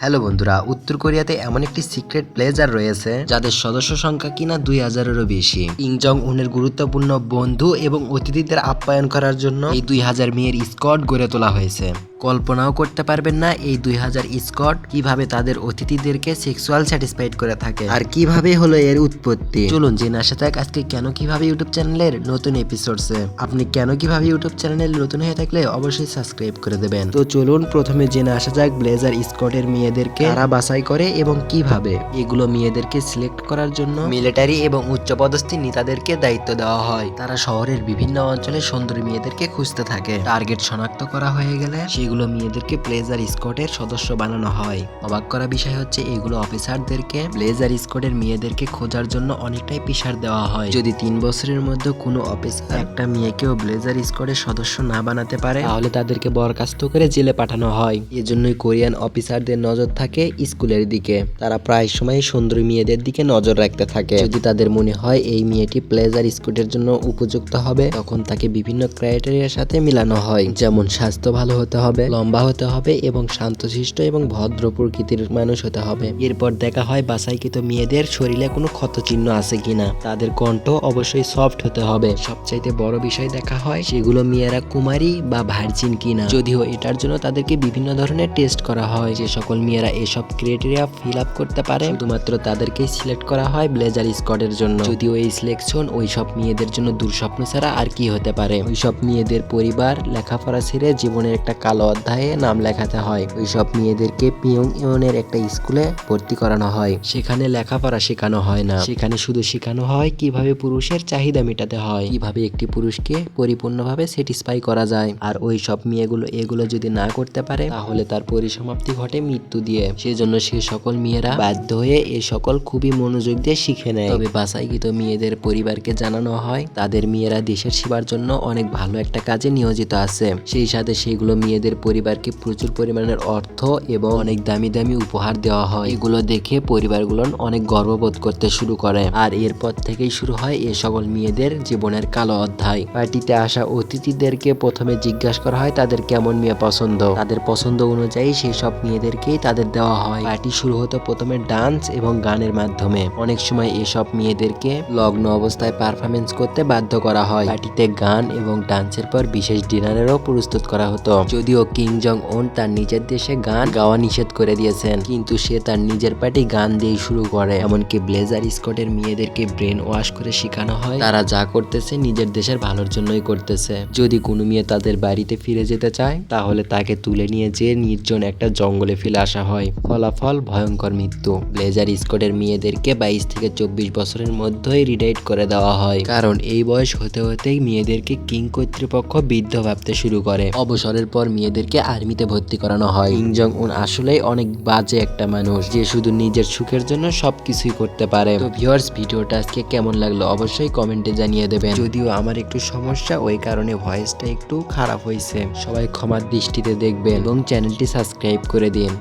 Hello বন্ধুরা, উত্তর কোরিয়াতে এমন একটি সিক্রেট প্লেজার রয়েছে যাদের সদস্য সংখ্যা কিনা দুই হাজারেরও বেশি। কিং জং উনের গুরুত্বপূর্ণ বন্ধু এবং অতিথিদের আপ্যায়ন করার জন্য এই দুই হাজার মেয়ের স্কট গড়ে তোলা হয়েছে। কল্পনাও করতে পারবেন না এই দুই হাজার স্কট কীভাবে তাদের অতিথিদেরকে সেক্সুয়াল স্যাটিসফাইড করে থাকে আর কীভাবে হলো এর উৎপত্তি। চলুন জেনে আসা যাক আজকে কেন কীভাবে ইউটিউব চ্যানেলের নতুন এপিসোডসে আপনি কেন কীভাবে ইউটিউব চ্যানেল নতুন হয়ে থাকলে অবশ্যই সাবস্ক্রাইব করে দেবেন। তো চলুন প্রথমে জেনে আসা যাক ব্লেজার স্কটের মেয়েদেরকে কারা বাছাই করে এবং কীভাবে? এগুলো মেয়েদেরকে সিলেক্ট করার জন্য মিলিটারি এবং উচ্চপদস্থ নেতাদেরকে দায়িত্ব দেওয়া হয়। তারা শহরের বিভিন্ন অঞ্চলে সুন্দরী মেয়েদেরকে খুঁজতে থাকে। টার্গেট শনাক্ত করা হয়ে গেলে সেগুলো মেয়েদেরকে ব্লেজার স্কটের সদস্য বানানো হয়। অবাক করা বিষয় হচ্ছে, এগুলো অফিসারদেরকে ব্লেজার স্কটের মেয়েদেরকে খোঁজার জন্য অনেকটাই পিসার দেওয়া হয়। যদি তিন বছরের মধ্যে কোনো অফিসার একটা মেয়েকেও ব্লেজার স্কটের সদস্য না বানাতে পারে, তাহলে তাদেরকে বরখাস্ত করে জেলে পাঠানো হয়। এজন্যই কোরিয়ান অফিসারদের নজর থাকে স্কুলের দিকে। তারা প্রায় সময় সুন্দরী মেয়েদের দিকে নজর রাখতে থাকে। যদি তাদের মনে হয় এই মেয়েটি প্লেজার স্কুটের জন্য উপযুক্ত হবে, তখন তাকে বিভিন্ন ক্রাইটেরিয়ার সাথে মিলানো হয়। যেমন স্বাস্থ্য ভালো হতে হবে, লম্বা হতে হবে এবং শান্তশিষ্ট এবং ভদ্র প্রকৃতির মানুষ হতে হবে। এরপর দেখা হয় বাসাইকৃত মেয়েদের শরীরে কোনো ক্ষত চিহ্ন আছে কিনা। তাদের কণ্ঠ অবশ্যই সফট হতে হবে। সবচাইতে বড় বিষয় দেখা হয়, সেগুলো মেয়েরা কুমারী বা ভার্জিন কিনা। যদিও এটার জন্য তাদেরকে বিভিন্ন ধরনের টেস্ট করা হয়। যে সকল মেয়েরা এসব ক্রাইটেরিয়া ফিল আপ করতে পারে। শুধুমাত্র তাদেরকেই সিলেক্ট করা হয় ব্লেজার স্কটের জন্য। যদিও এই সিলেকশন ওই সব মেয়েদের জন্য দুঃস্বপ্ন ছাড়া আর কি হতে পারে। ওই সব মেয়েদের পরিবার লেখাপড়া ছেড়ে জীবনের একটা কালো অধ্যায়ে নাম লেখাতে হয়। ওই সব মেয়েদেরকে পিয়ং ইউনের একটা স্কুলে ভর্তি করানো হয়। সেখানে লেখাপড়া শেখানো হয় না। সেখানে শুধু শেখানো হয় কীভাবে পুরুষের চাহিদা মেটাতে হয়। কীভাবে একটি পুরুষকে পরিপূর্ণভাবে স্যাটিসফাই করা যায়। আর ওই সব মেয়েগুলো এগুলো যদি না করতে পারে, তাহলে তার পরিসমাপ্তি ঘটে মৃত্যু। দিয়ে। সেজন্য সে সকল মেয়েরা বাধ্য হয়ে এ সকল খুবই মনোযোগ দিয়ে শিখে নেয়। তবে বাসাইকৃত মেয়েদের পরিবারকে জানানো হয়, তাদের মেয়েরা দেশের সেবার জন্য অনেক ভালো একটা কাজে নিয়োজিত আছে। সেই সাথে সেগুলো মেয়েদের পরিবারকে প্রচুর পরিমাণের অর্থ এবং অনেক দামি দামি উপহার দেওয়া হয়। এগুলো দেখে পরিবারগুলো অনেক গর্ববোধ করতে শুরু করে। আর এরপর থেকেই শুরু হয় এ সকল মেয়েদের জীবনের কালো অধ্যায়। পার্টিতে আসা অতিথিদেরকে প্রথমে জিজ্ঞাসা করা হয়, তাদের কেমন মেয়ে পছন্দ? তাদের পছন্দ অনুযায়ী সেই সব মেয়েদেরকেই তাদের দেওয়া হয়। পার্টি শুরু হতো প্রথমে ডান্স এবং গানের মাধ্যমে। অনেক সময় এসব মেয়েদেরকে লগ্ন অবস্থায় পারফরমেন্স করতে বাধ্য করা হয়। পার্টিতে গান এবং ডান্সের পর বিশেষ ডিনারেরও প্রস্তুত করা হতো। যদিও কিং জং ওন তার নিজের দেশে গান গাওয়া নিষেধ করে দিয়েছেন, কিন্তু সে তার নিজের পার্টি গান দিয়ে শুরু করে। এমনকি ব্লেজার স্কটের মেয়েদেরকে ব্রেন ওয়াশ করে শেখানো হয়। তারা যা করতেছে নিজের দেশের ভালোর জন্যই করতেছে। যদি কোনো মেয়ে তাদের বাড়িতে ফিরে যেতে চায়, তাহলে তাকে তুলে নিয়ে যেয়ে নির্জন একটা জঙ্গলে ফেলে আসা হয়। ফলাফল ভয়ঙ্কর মৃত্যু। ব্লেজার স্কটের মেয়েদেরকে বাইশ থেকে চব্বিশ বছরের মধ্যেই রিডাইট করে দেওয়া হয়। কারণ এই বয়স হতে হতেই মেয়েদেরকে কিং কর্তৃপক্ষ বৃদ্ধ ভাবতে শুরু করে। অবসরের পর মেয়েদেরকে আর্মিতে ভর্তি করানো হয়। কিং জং উন আসলেই অনেক বাজে একটা মানুষ, যে শুধু নিজের সুখের জন্য সবকিছুই করতে পারে। তো ভিউয়ার্স ভিডিওটা আজকে কেমন লাগল অবশ্যই কমেন্টে জানিয়ে দেবেন। যদিও আমার একটু সমস্যা, ওই কারণে ভয়েসটা একটু খারাপ হয়েছে সবাই ক্ষমার দৃষ্টিতে দেখবেন এবং চ্যানেলটি সাবস্ক্রাইব করে দিন।